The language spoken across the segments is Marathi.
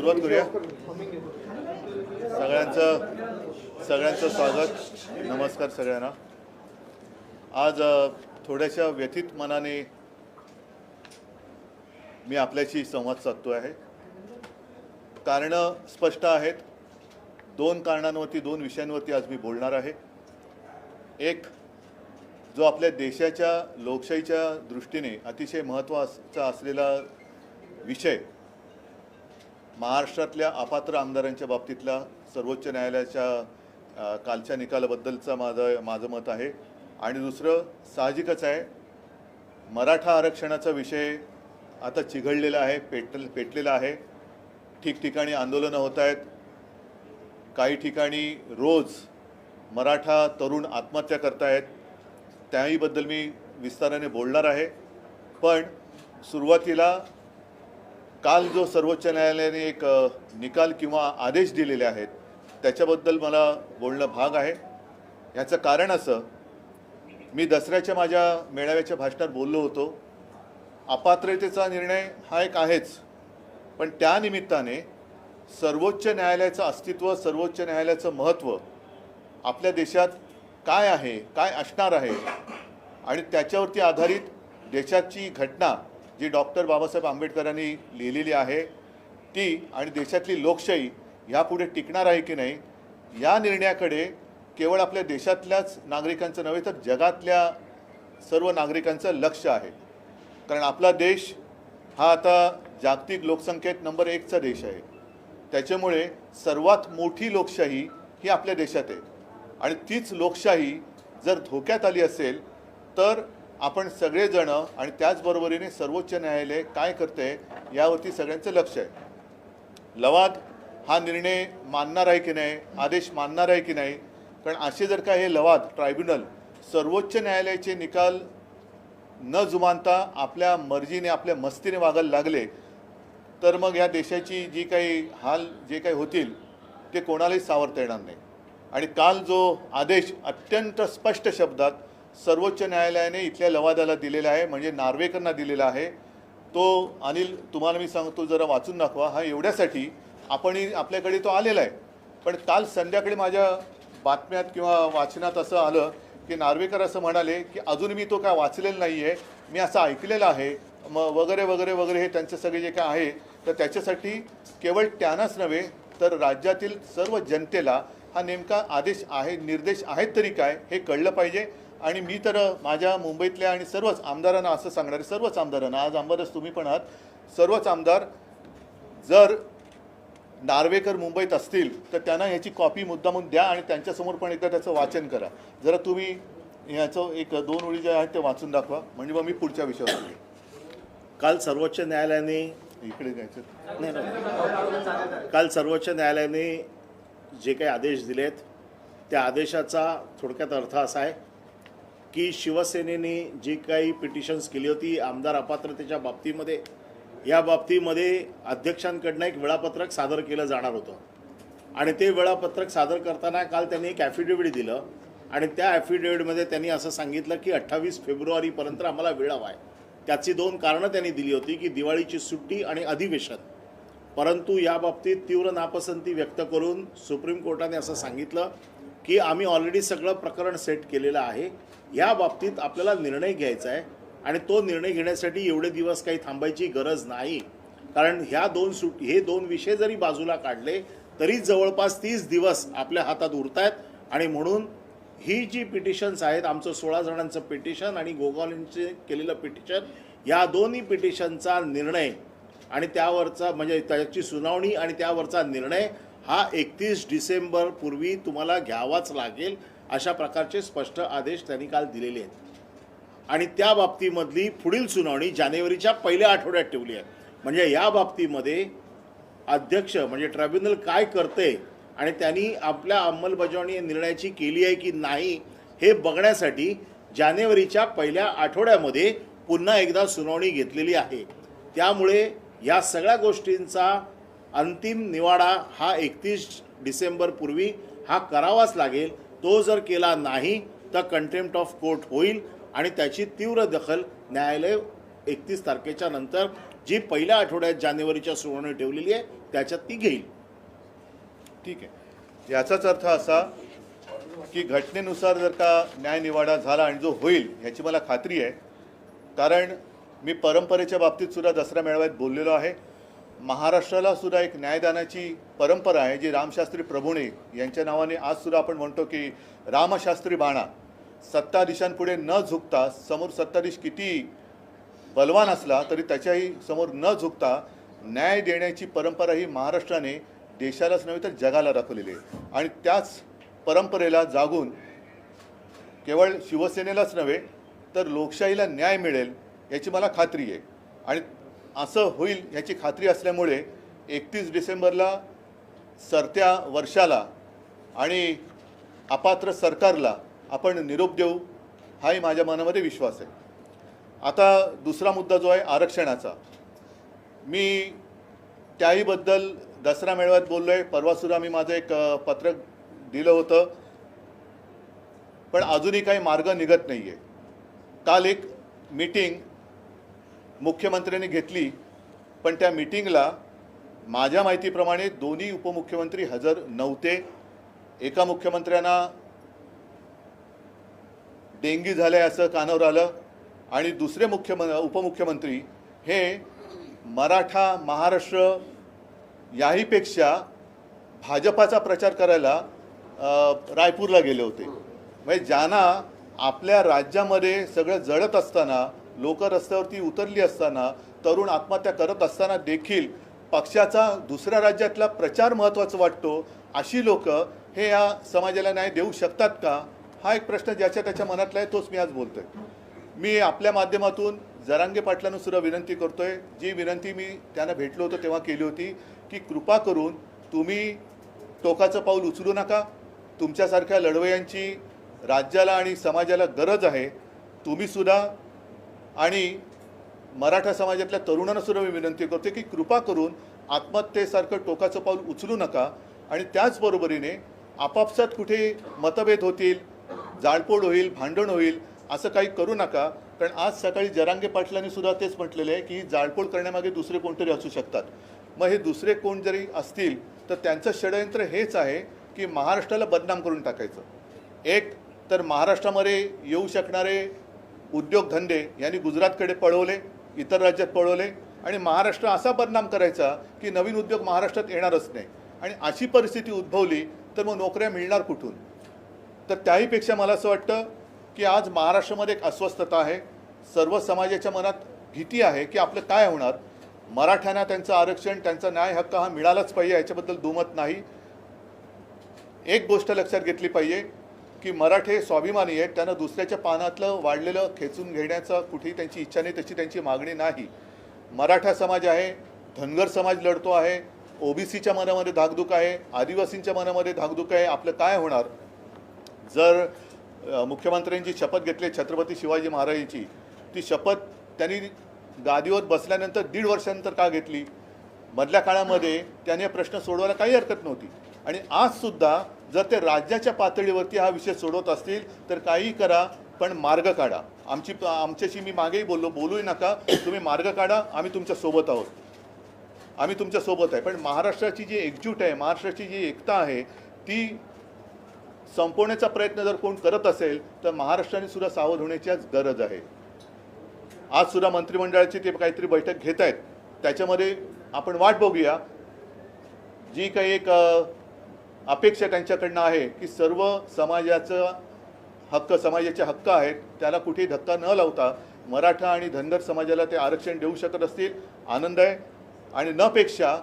सुरुवात करूया. सगळ्यांचं सगळ्यांचं स्वागत. नमस्कार सगळ्यांना. आज थोड्याशा व्यथित मनाने मी आपल्याशी संवाद साधतो आहे. कारणं स्पष्ट आहेत. दोन कारणांवरती दोन विषयांवरती आज मी बोलणार आहे. एक जो आपल्या देशाच्या लोकशाहीच्या दृष्टीने अतिशय महत्त्वाचा असलेला विषय महाराष्ट्रातल्या अपात्र आमदारांच्या बाबतीतला सर्वोच्च न्यायालयाच्या कालच्या निकालाबद्दलचं माझं माझं मत आहे. आणि दुसरं साहजिकच आहे मराठा आरक्षणाचा विषय आता चिघळलेला आहे पेट पेटलेला आहे. ठिकठिकाणी आंदोलनं होत आहेत. काही ठिकाणी रोज मराठा तरुण आत्महत्या करतायत. त्याहीबद्दल मी विस्ताराने बोलणार आहे. पण सुरुवातीला काल जो सर्वोच्च न्यायालयाने एक निकाल किंवा आदेश दिलेले आहेत त्याच्याबद्दल मला बोलणं भाग आहे. ह्याचं कारण असं मी दसऱ्याच्या माझ्या मेळाव्याच्या भाषणात बोललो होतो. अपात्रतेचा निर्णय हा एक आहेच पण त्या निमित्ताने सर्वोच्च न्यायालयाचं अस्तित्व सर्वोच्च न्यायालयाचं महत्त्व आपल्या देशात काय आहे काय असणार आहे आणि त्याच्यावरती आधारित देशाची घटना जी डॉक्टर बाबासाहेब आंबेडकरांनी लिहिलेली आहे ती आणि देशातली लोकशाही ह्यापुढे टिकणार आहे की नाही या निर्णयाकडे केवळ आपल्या देशातल्याच नागरिकांचं नव्हे तर जगातल्या सर्व नागरिकांचं लक्ष आहे. कारण आपला देश हा आता जागतिक लोकसंख्येत नंबर एकचा देश आहे. त्याच्यामुळे सर्वात मोठी लोकशाही ही आपल्या देशात आहे. आणि तीच लोकशाही जर धोक्यात आली असेल तर आपण सगळेजणं आणि त्याचबरोबरीने सर्वोच्च न्यायालय काय करते यावरती सगळ्यांचं लक्ष आहे. लवाद हा निर्णय मानणार आहे की नाही आदेश मानणार आहे की नाही? कारण असे जर का हे लवाद ट्रायब्युनल सर्वोच्च न्यायालयाचे निकाल न जुमानता आपल्या मर्जीने आपल्या मस्तीने वागायला लागले तर मग या देशाची जी काही हाल जे काही होतील ते कोणालाही सावरता येणार नाही. आणि काल जो आदेश अत्यंत स्पष्ट शब्दात सर्वोच्च न्यायालयाने इथल्या लवादाला दिलेला आहे म्हणजे नार्वेकरांना दिलेला आहे. तो अनिल तुम्हाला मी सांगतो जरा वाचून दाखवा. हा एवढ्यासाठी आपणही आपल्याकडे तो आलेला आहे. पण काल संध्याकाळी माझ्या बातम्यात किंवा वाचनात असं आलं की नार्वेकर असं म्हणाले की अजून मी तो काय वाचलेला नाही आहे मी असं ऐकलेलं आहे. मग वगैरे वगैरे वगैरे हे त्यांचं सगळे जे काय आहे तर त्याच्यासाठी केवळ त्यांनाच नव्हे तर राज्यातील सर्व जनतेला हा नेमका आदेश आहे निर्देश आहेत तरी काय हे कळलं पाहिजे. आणि मी तर माझ्या मुंबईतल्या आणि सर्वच आमदारांना असं सांगणारे सर्वच आमदारांना आज आमदारच तुम्ही पण आहात सर्वच आमदार जर नार्वेकर मुंबईत असतील तर त्यांना ह्याची कॉपी मुद्दामून द्या आणि त्यांच्यासमोर पण एकदा त्याचं वाचन करा. जरा तुम्ही ह्याचं एक दोन ओळी ज्या आहेत ते वाचून दाखवा. म्हणजे मग मी पुढच्या विषयावर काल सर्वोच्च न्यायालयाने इकडे जायचं. नाही, नाही. काल सर्वोच्च न्यायालयाने जे काही आदेश दिलेत त्या आदेशाचा थोडक्यात अर्थ असा आहे की शिवसेनेने जी काही पिटिशन्स केली होती आमदार अपात्रतेच्या बाबतीमध्ये या बाबतीमध्ये अध्यक्षांकडनं एक वेळापत्रक सादर केलं जाणार होतं. आणि ते वेळापत्रक सादर करताना काल त्यांनी एक ॲफिडेव्हिट दिलं आणि त्या ॲफिडेव्हिटमध्ये त्यांनी असं सांगितलं की अठ्ठावीस फेब्रुवारीपर्यंत आम्हाला वेळ हवा आहे त्याची दोन कारणं त्यांनी दिली होती की दिवाळीची सुट्टी आणि अधिवेशन. परंतु या बाबतीत तीव्र नापसंती व्यक्त करून सुप्रीम कोर्टाने असं सांगितलं की आम्ही ऑलरेडी सगळं प्रकरण सेट केलेलं आहे. या बाबतीत आपल्याला निर्णय घ्यायचा आहे आणि तो निर्णय घेण्यासाठी एवढे दिवस काही थांबायची गरज नाही. कारण ह्या दोन सुट हे दोन विषय जरी बाजूला काढले तरी जवळपास तीस दिवस आपल्या हातात उरत आहेत आणि म्हणून ही जी पिटिशन्स आहेत आमचं सोळा जणांचं पिटिशन आणि गोगावलेंचे केलेलं पिटिशन या दोन्ही पिटिशनचा निर्णय आणि त्यावरचा म्हणजे त्याची सुनावणी आणि त्यावरचा निर्णय हा एकतीस डिसेंबर पूर्वी तुम्हाला घ्यावाच लागेल अशा प्रकारचे स्पष्ट आदेश त्यांनी काल दिलेले आहेत. आणि त्या बाबतीमधली पुढील सुनावणी जानेवारीच्या पहिल्या आठवड्यात ठेवली आहे. म्हणजे या बाबतीमध्ये अध्यक्ष म्हणजे ट्रायब्युनल काय करते आणि त्यांनी आपल्या अंमलबजावणी निर्णयाची केली आहे की नाही हे बघण्यासाठी जानेवारीच्या पहिल्या आठवड्यामध्ये पुन्हा एकदा सुनावणी घेतलेली आहे. त्यामुळे या सगळ्या गोष्टींचा अंतिम निवाडा हा एकतीस डिसेंबरपूर्वी हा करावाच लागेल. तो जर केला नाही तर कंटेम्प्ट ऑफ कोर्ट होईल आणि त्याची तीव्र दखल न्यायालय एकतीस तारखेच्या नंतर जी पहिल्या आठवड्यात जानेवारीच्या सुनावणी ठेवलेली आहे त्याच्यात ती घेईल. ठीक आहे. याचाच अर्थ असा की घटनेनुसार जर का न्यायनिवाडा झाला आणि जो होईल ह्याची मला खात्री आहे. कारण मी परंपरेच्या बाबतीत सुद्धा दसरा मेळाव्यात बोललेलो आहे. महाराष्ट्राला सुद्धा एक न्यायदानाची परंपरा आहे जी रामशास्त्री प्रभुणे यांच्या नावाने आज सुद्धा आपण म्हणतो की रामशास्त्री बाणा. सत्ताधीशांपुढे न झुकता समोर सत्ताधीश किती बलवान असला तरी त्याच्याही समोर न झुकता न्याय देण्याची परंपरा ही महाराष्ट्राने देशालाच नव्हे तर जगाला दाखवलेली आहे. आणि त्याच परंपरेला जागून केवळ शिवसेनेलाच नव्हे तर लोकशाहीला न्याय मिळेल याची मला खात्री आहे. आणि असं होईल ह्याची खात्री असल्यामुळे एकतीस डिसेंबरला सरत्या वर्षाला आणि अपात्र सरकारला आपण निरोप देऊ हाही माझ्या मनामध्ये विश्वास आहे. आता दुसरा मुद्दा जो आहे आरक्षणाचा. मी त्याहीबद्दल दसरा मेळाव्यात बोललो आहे परवासुद्धा मी माझं एक पत्रक दिलं होतं. पण अजूनही काही मार्ग निघत नाही आहे काल एक मीटिंग मुख्यमंत्र्यांनी घेतली पण त्या मीटिंगला माझ्या माहितीप्रमाणे दोन्ही उपमुख्यमंत्री हजर नव्हते. एका मुख्यमंत्र्यांना डेंगी आहे असं कानावर आलं आणि दुसरे मुख्यम उपमुख्यमंत्री हे मराठा महाराष्ट्र याहीपेक्षा भाजपाचा प्रचार करायला रायपूरला गेले होते. म्हणजे ज्यांना आपल्या राज्यामध्ये सगळं जळत असताना लोक रस्त्यावरती उतरली असताना तरुण आत्महत्या करत असताना देखील पक्षाचा दुसऱ्या राज्यातला प्रचार महत्त्वाचा वाटतो अशी लोक हे या समाजाला न्याय देऊ शकतात का? हा एक प्रश्न ज्याच्या त्याच्या मनातला आहे तोच मी आज बोलतोय. मी आपल्या माध्यमातून जरांगे पाटलांना सुद्धा विनंती करतोय. जी विनंती मी त्यांना भेटलो होतो तेव्हा केली होती की कृपा करून तुम्ही टोकाचं पाऊल उचलू नका. तुमच्यासारख्या लढवयांची राज्याला आणि समाजाला गरज आहे. तुम्ही सुद्धा आणि मराठा समाजातल्या तरुणांना सुद्धा मी विनंती करतो की कृपा करून आत्महत्येसारखं टोकाचं पाऊल उचलू नका. आणि त्याचबरोबरीने आपापसात कुठे मतभेद होतील जाळपोळ होईल भांडण होईल असं काही करू नका. कारण आज सकाळी जरांगे पाटलांनी सुद्धा तेच म्हटलेलं आहे की जाळपोळ करण्यामागे दुसरे कोणतरी असू शकतात. मग हे दुसरे कोण जरी असतील तर त्यांचं षडयंत्र हेच आहे की महाराष्ट्राला बदनाम करून टाकायचं. एक तर महाराष्ट्रामध्ये येऊ शकणारे उद्योगधंदे यांनी गुजरातकडे पळवले इतर राज्यात पळवले आणि महाराष्ट्र असा बदनाम करायचा की नवीन उद्योग महाराष्ट्रात येणारच नाही. आणि अशी परिस्थिती उद्भवली तर मग नोकऱ्या मिळणार कुठून? तर त्याहीपेक्षा मला असं वाटतं की आज महाराष्ट्रामध्ये एक अस्वस्थता आहे. सर्व समाजाच्या मनात भीती आहे की आपलं काय होणार? मराठ्यांना त्यांचं आरक्षण त्यांचा न्याय हक्क हा मिळालाच पाहिजे याच्याबद्दल दुमत नाही. एक गोष्ट लक्षात घेतली पाहिजे की मराठे स्वाभिमानी आहेत त्यांना दुसऱ्याच्या पानातलं वाढलेलं खेचून घेण्याचा कुठेही त्यांची इच्छा नाही तशी त्यांची मागणी नाही. मराठा समाज आहे धनगर समाज लढतो आहे ओबीसीच्या मनामध्ये धाकधूक आहे आदिवासींच्या मनामध्ये धाकधूक आहे आपलं काय होणार? जर मुख्यमंत्र्यांची शपथ घेतली छत्रपती शिवाजी महाराजांची ती शपथ त्यांनी गादीवर बसल्यानंतर दीड वर्षानंतर का घेतली? मधल्या काळामध्ये त्याने प्रश्न सोडवायला काही हरकत नव्हती. आणि आजसुद्धा जर ते राज्याच्या पातळीवरती हा विषय सोडवत असतील तर काही करा पण मार्ग काढा. आमची आमच्याशी मी मागेही बोललो बोलूही नका. तुम्ही मार्ग काढा आम्ही तुमच्यासोबत आहोत. आम्ही तुमच्यासोबत आहे. पण महाराष्ट्राची जी एकजूट आहे महाराष्ट्राची जी एकता आहे ती संपवण्याचा प्रयत्न जर कोण करत असेल तर महाराष्ट्राने सुद्धा सावध होण्याची गरज आहे. आज सुद्धा मंत्रिमंडळाची ते काहीतरी बैठक घेत आहेत त्याच्यामध्ये आपण वाट बघूया. जी काही एक अ, अपेक्षा त्यांच्याकडनं आहे की सर्व समाजाचं हक्क समाजाचे हक्क आहेत त्याला कुठेही धक्का न लावता मराठा आणि धनगर समाजाला ते आरक्षण देऊ शकत असतील. आनंद आहे. आणि नपेक्षा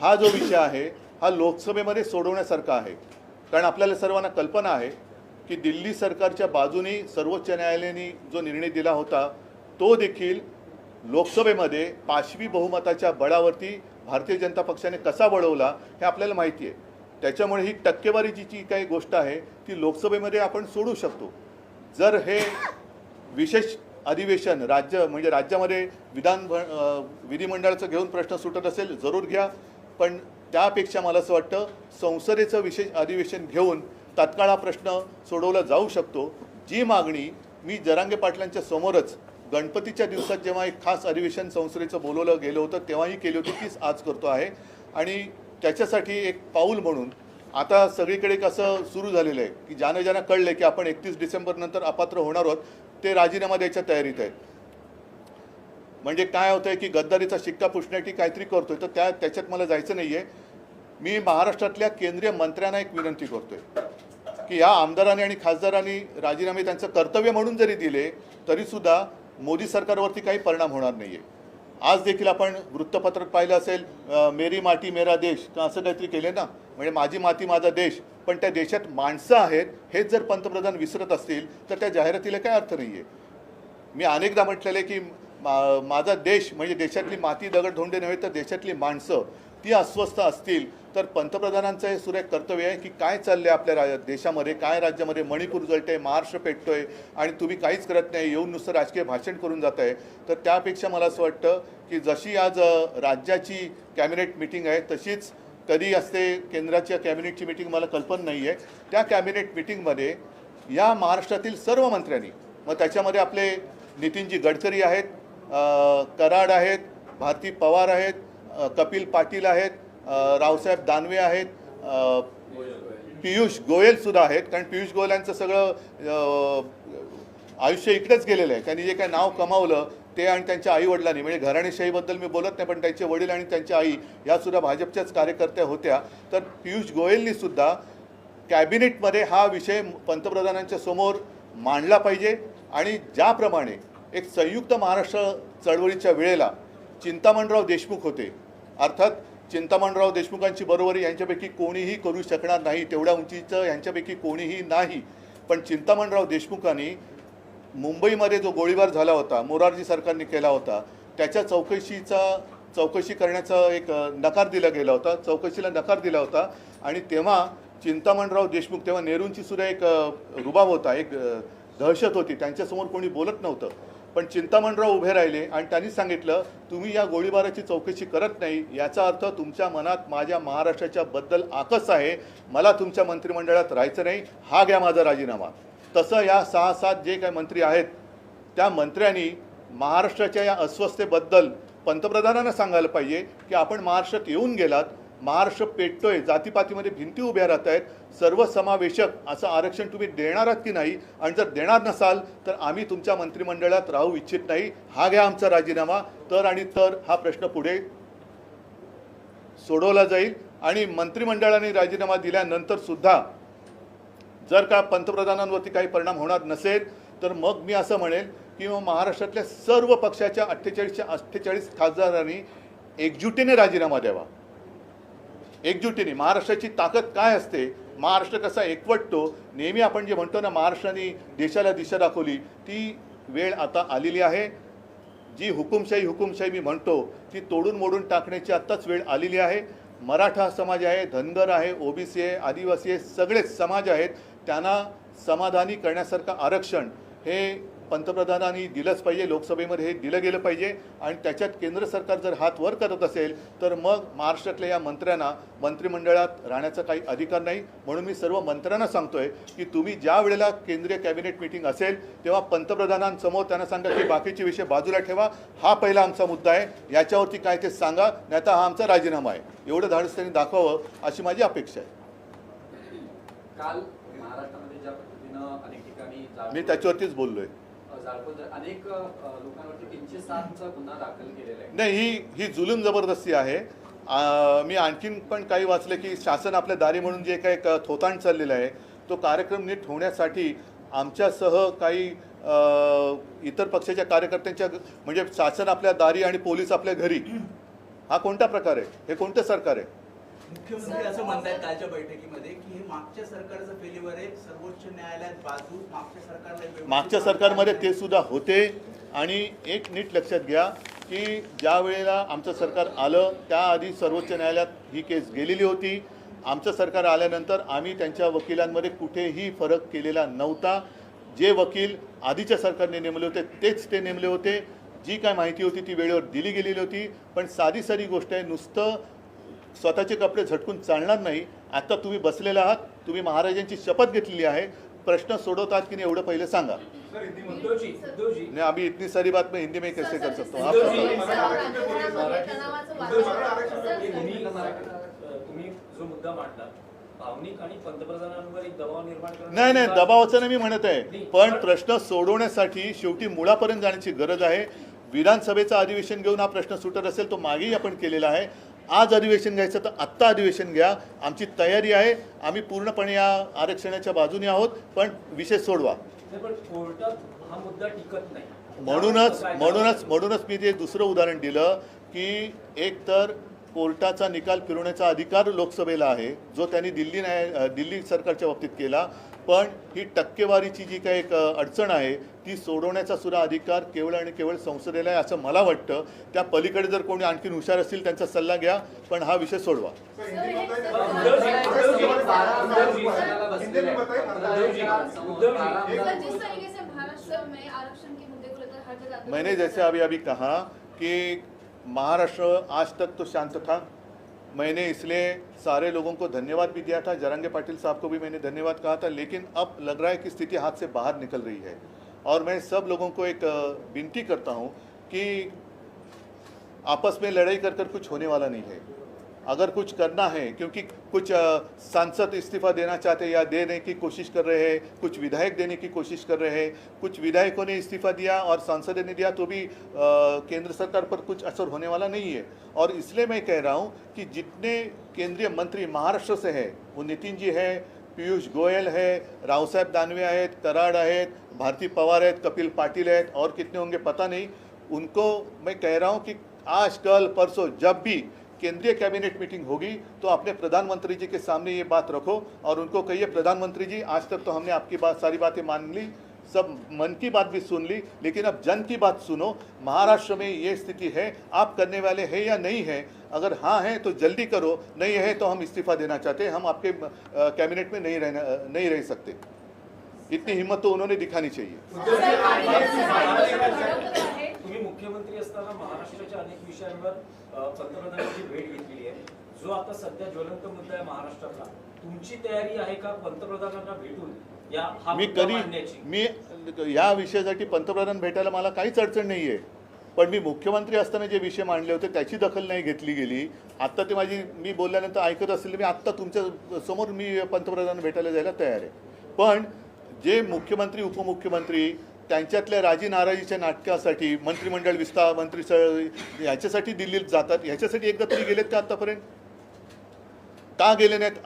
हा जो विषय आहे हा लोकसभेमध्ये सोडवण्यासारखा आहे. कारण आपल्याला सर्वांना कल्पना आहे की दिल्ली सरकारच्या बाजूने सर्वोच्च न्यायालयाने जो निर्णय दिला होता तो देखील लोकसभेमध्ये पाशवी बहुमताच्या बळावरती भारतीय जनता पक्षाने कसा वळवला हे आपल्याला माहिती आहे. त्याच्यामुळे ही टक्केवारीची जी काही गोष्ट आहे ती लोकसभेमध्ये आपण सोडू शकतो. जर हे विशेष अधिवेशन राज्य म्हणजे राज्यामध्ये विधान विधिमंडळाचं घेऊन प्रश्न सुटत असेल जरूर घ्या. पण त्यापेक्षा मला असं वाटतं संसदेचं विशेष अधिवेशन घेऊन तात्काळ हा प्रश्न सोडवला जाऊ शकतो. जी मागणी मी जरांगे पाटलांच्या समोरच गणपतीच्या दिवसात जेव्हा एक खास अधिवेशन संसदेचं बोलवलं गेलं होतं तेव्हाही केली होती तीच आज करतो आहे. आणि त्याच्यासाठी एक पाऊल म्हणून आता सगळीकडे कसं सुरू झालेलं आहे की ज्यानं ज्यांना कळलं की आपण एकतीस डिसेंबरनंतर अपात्र होणार आहोत ते राजीनामा द्यायच्या तयारीत आहेत. म्हणजे काय होतं आहे की गद्दारीचा शिक्का पुसण्यासाठी काहीतरी करतोय तर त्या त्याच्यात मला जायचं नाही आहे मी महाराष्ट्रातल्या केंद्रीय मंत्र्यांना एक विनंती करतोय की या आमदारांनी आणि खासदारांनी राजीनामे त्यांचं कर्तव्य म्हणून जरी दिले तरीसुद्धा मोदी सरकारवरती काही परिणाम होणार नाही आहे आज देखील आपण वृत्तपत्रात पाहिलं असेल मेरी माती मेरा देश असं काहीतरी केले ना? म्हणजे माझी माती माझा देश. पण त्या देशात माणसं आहेत हेच जर पंतप्रधान विसरत असतील तर त्या जाहिरातीला काय अर्थ नाही आहे मी अनेकदा म्हटलेलं आहे की मा माझा देश म्हणजे देशातली माती दगड धोंडे नव्हे तर देशातली माणसं ती अस्वस्थ असतील तर पंतप्रधानांचं हे सुरेख कर्तव्य आहे की काय चाललंय आपल्या रा देशामध्ये? काय राज्यामध्ये मणिपूर जळतंय महाराष्ट्र पेटतोय? आणि तुम्ही काहीच करत नाही येऊन नुसतं राजकीय भाषण करून जात आहे तर त्यापेक्षा मला असं वाटतं की जशी आज राज्याची कॅबिनेट मिटिंग आहे तशीच कधी असते केंद्राच्या कॅबिनेटची मिटिंग मला कल्पना नाही आहे त्या कॅबिनेट मिटिंगमध्ये या महाराष्ट्रातील सर्व मंत्र्यांनी मग त्याच्यामध्ये आपले नितीनजी गडकरी आहेत कराड आहेत भारती पवार आहेत कपिल पाटील आहेत रावसाहेब दानवे आहेत पियुष गोयलसुद्धा आहेत कारण पियुष गोयल यांचं सगळं आयुष्य इकडेच गेलेलं आहे. त्यांनी जे काय नाव कमावलं ते आणि त्यांच्या आईवडिलांनी म्हणजे घराणेशाहीबद्दल मी बोलत नाही पण त्यांचे वडील आणि त्यांच्या आई यासुद्धा भाजपच्याच कार्यकर्त्या होत्या. तर पियुष गोयलनीसुद्धा कॅबिनेटमध्ये हा विषय पंतप्रधानांच्या समोर मांडला पाहिजे आणि ज्याप्रमाणे एक संयुक्त महाराष्ट्र चळवळीच्या वेळेला चिंतामणराव देशमुख होते अर्थात चिंतामणराव देशमुखांची बरोबरी यांच्यापैकी कोणीही करू शकणार नाही तेवढ्या उंचीचं यांच्यापैकी कोणीही नाही. पण चिंतामणराव देशमुखांनी मुंबईमध्ये जो गोळीबार झाला होता मोरारजी सरकारने केला होता त्याच्या चौकशीचा चौकशी करण्याचा एक नकार दिला गेला होता चौकशीला नकार दिला होता. आणि तेव्हा चिंतामणराव देशमुख तेव्हा नेहरूंची सुद्धा एक रुबाब होता एक दहशत होती त्यांच्यासमोर कोणी बोलत नव्हतं. पण चिंतामणराव उभे राहिले आणि त्यांनी सांगितलं तुम्ही या गोळीबाराची चौकशी करत नाही. याचा अर्थ तुमच्या मनात माझ्या महाराष्ट्राच्या बद्दल आकस आहे. मला तुमच्या मंत्रिमंडळात राहायचं नाही. हा घ्या माझा राजीनामा. तसं या सहा सात जे काही मंत्री आहेत त्या मंत्र्यांनी महाराष्ट्राच्या या अस्वस्थतेबद्दल पंतप्रधानांना सांगायला पाहिजे की आपण महाराष्ट्रात येऊन गेलात महाराष्ट्र पेटतोय जातीपातीमध्ये भिंती उभ्या राहत आहेत सर्वसमावेशक असं आरक्षण तुम्ही देणार आहात की नाही? आणि जर देणार नसाल तर आम्ही तुमच्या मंत्रिमंडळात राहू इच्छित नाही. हा घ्या आमचा राजीनामा. तर आणि तर हा प्रश्न पुढे सोडवला जाईल. आणि मंत्रिमंडळाने राजीनामा दिल्यानंतर सुद्धा जर का पंतप्रधानांवरती काही परिणाम होणार नसेल तर मग मी असं म्हणेल की मग महाराष्ट्रातल्या सर्व पक्षाच्या अठ्ठेचाळीसच्या अठ्ठेचाळीस खासदारांनी एकजुटीने राजीनामा द्यावा. एकजुटीने. महाराष्ट्राची ताकद काय असते? महाराष्ट्र कसा एकवटतो? नेहमी आपण जे म्हणतो ना महाराष्ट्राने देशाला दिशा दाखवली ती वेळ आता आलेली आहे. जी हुकुमशाही हुकुमशाही मी म्हणतो ती तोडून मोडून टाकण्याची आत्ताच वेळ आलेली आहे. मराठा समाज आहे धनगर आहे ओबीसी आहे आदिवासी आहे सगळेच समाज आहेत. त्यांना समाधानी करण्यासारखं आरक्षण हे पंतप्रधानांनी दिलंच पाहिजे लोकसभेमध्ये हे दिलं गेलं पाहिजे. आणि त्याच्यात केंद्र सरकार जर हात वर करत असेल तर मग महाराष्ट्रातल्या या मंत्र्यांना मंत्रिमंडळात राहण्याचा काही अधिकार नाही. म्हणून मी सर्व मंत्र्यांना सांगतोय की तुम्ही ज्या वेळेला केंद्रीय कॅबिनेट मिटिंग असेल तेव्हा पंतप्रधानांसमोर त्यांना सांगा की बाकीचे विषय बाजूला ठेवा. हा पहिला आमचा मुद्दा आहे. याच्यावरती काय ते सांगा नाही हा आमचा राजीनामा आहे. एवढं धाडस त्यांनी दाखवावं अशी माझी अपेक्षा आहे. काल महाराष्ट्रामध्ये ज्या पद्धतीनं अनेक ठिकाणी मी त्याच्यावरतीच बोललोय. नाही ही ही जुलूम जबरदस्ती आहे. मी आणखीन पण काही वाचले की शासन आपल्या दारी म्हणून जे काही थोतांड चाललेलं आहे तो कार्यक्रम नीट होण्यासाठी आमच्यासह काही इतर पक्षाच्या कार्यकर्त्यांच्या म्हणजे शासन आपल्या दारी आणि पोलीस आपल्या घरी हा कोणता प्रकार आहे? हे कोणतं सरकार आहे? मुख्यमंत्री असं म्हणतायत कालच्या बैठकीमध्ये की हे मागच्या सरकारचं फेल्युअर आहे. सर्वोच्च न्यायालयात बाजू मागच्या सरकारला मागच्या सरकारमध्ये ते सुद्धा होते. आणि एक नीट लक्षात घ्या की ज्या वेळेला आमचं सरकार आलं त्याआधी सर्वोच्च न्यायालयात ही केस गेलेली होती. आमचं सरकार आल्यानंतर आम्ही त्यांच्या वकिलांमध्ये कुठेही फरक केलेला नव्हता. जे वकील आधीच्या सरकारने नेमले होते तेच ते नेमले होते. जी काय माहिती होती ती वेळेवर दिली गेलेली होती. पण साधी सारी गोष्ट आहे नुसतं स्वतःचे कपडे झटकून चालणार नाही. आता तुम्ही बसलेला आहात. तुम्ही महाराजांची शपथ घेतलेली आहे. प्रश्न सोडवतात की नाही एवढं पहिले सांगा. नहीं अभी इतनी सारी बात मैं हिंदी में कैसे कर सकता हूँ आप उद्धव जी, तुम्ही तुम्ही तुम्ही जो मुद्दा मांडला भावनिक आणि पंतप्रधानांवर एक दबाव निर्माण करणं नाही नाही दबावाचं नाही मी म्हणत आहे. पण प्रश्न सोडवण्यासाठी शेवटी मुळापर्यंत जाण्याची गरज आहे. विधानसभेचं अधिवेशन घेऊन हा प्रश्न सुटत असेल तो मागेही आपण केलेला आहे. आज अधिवेशन घ्यायचं तर आत्ता अधिवेशन घ्या. आमची तयारी आहे. आम्ही पूर्णपणे या आरक्षणाच्या बाजूने आहोत पण विषय सोडवा. हा म्हणूनच म्हणूनच म्हणूनच मी ते दुसरं उदाहरण दिलं की एक तर कोर्टाचा निकाल फिरवण्याचा अधिकार लोकसभेला आहे जो त्यांनी दिल्ली न्याय दिल्ली सरकारच्या बाबतीत केला. पण ही टक्केवारीची जी काही एक अडचण आहे ती सोडवण्याचा सुद्धा अधिकार केवळ आणि केवळ संसदेला आहे असं मला वाटतं. त्या पलीकडे जर कोणी आणखीन हुशार असतील त्यांचा सल्ला घ्या पण हा विषय सोडवा. मैंने जैसे अभी अभी कहा कि महाराष्ट्र आज तक तो शांत था। मैंने इसलिए सारे लोगों को धन्यवाद भी दिया था। जरंगे पाटिल साहब को भी मैंने धन्यवाद कहा था, लेकिन अब लग रहा है कि स्थिति हाथ से बाहर निकल रही है। और मैं सब लोगों को एक विनती करता हूँ कि आपस में लड़ाई कर कर कुछ होने वाला नहीं है। अगर कुछ करना है, क्योंकि कुछ सांसद इस्तीफा देना चाहते हैं या देने की कोशिश कर रहे हैं, कुछ विधायक देने की कोशिश कर रहे हैं, कुछ विधायकों ने इस्तीफा दिया और सांसद ने दिया तो भी केंद्र सरकार पर कुछ असर होने वाला नहीं है। और इसलिए मैं कह रहा हूँ कि जितने केंद्रीय मंत्री महाराष्ट्र से हैं, वो नितिन जी है, पीयूष गोयल है रावसाहेब दानवे आहेत कराड आहेत, भारती पवार आहेत, कपिल पाटिल आहेत, और कितने होंगे पता नहीं। उनको मैं कह रहा हूँ कि आज, कल, परसों जब भी केंद्रीय कैबिनेट मीटिंग होगी तो अपने प्रधानमंत्री जी के सामने ये बात रखो और उनको कहिए, प्रधानमंत्री जी, आज तक तो हमने आपकी बात, सारी बातें मान ली, सब मन की बात भी सुन ली, लेकिन अब जन की बात सुनो, महाराष्ट्र में ये स्थिति है, आप करने वाले हैं या नहीं है? अगर हाँ है तो जल्दी करो, नहीं है तो हम इस्तीफा देना चाहते हैं, हम आपके कैबिनेट में नहीं रहना नहीं रह सकते। इतनी हिम्मत तो उन्होंने दिखानी चाहिए। तुम्ही मुख्यमंत्री असताना महाराष्ट्राच्या अनेक विषयांवर पंतप्रधानांची भेट घेतलेली आहे. जो आता सध्या ज्वलंत मुद्दा आहे महाराष्ट्रातला तुमची तयारी आहे का पंतप्रधानांना भेटून? या हा मी मुद्दा कधी मांडण्याची. मी या विषयासाठी पंतप्रधान भेटायला मला काहीच अडचण नाही आहे पण मी मुख्यमंत्री असताना जे विषय मांडले होते त्याची दखल नाही घेतली गेली. आत्ता ते माझी मी बोलल्यानंतर ऐकत असेल मी आत्ता तुमच्यासमोर मी पंतप्रधान भेटायला जायला तयार आहे. पण जे मुख्यमंत्री उपमुख्यमंत्री त्यांच्यातल्या राजी नाराजीच्या नाटकासाठी मंत्रिमंडळ विस्तार मंत्री याच्यासाठी ह्याच्यासाठी दिल्लीत जातात. ह्याच्यासाठी एकदा तरी गेलेत का आत्तापर्यंत का गेले नाहीत?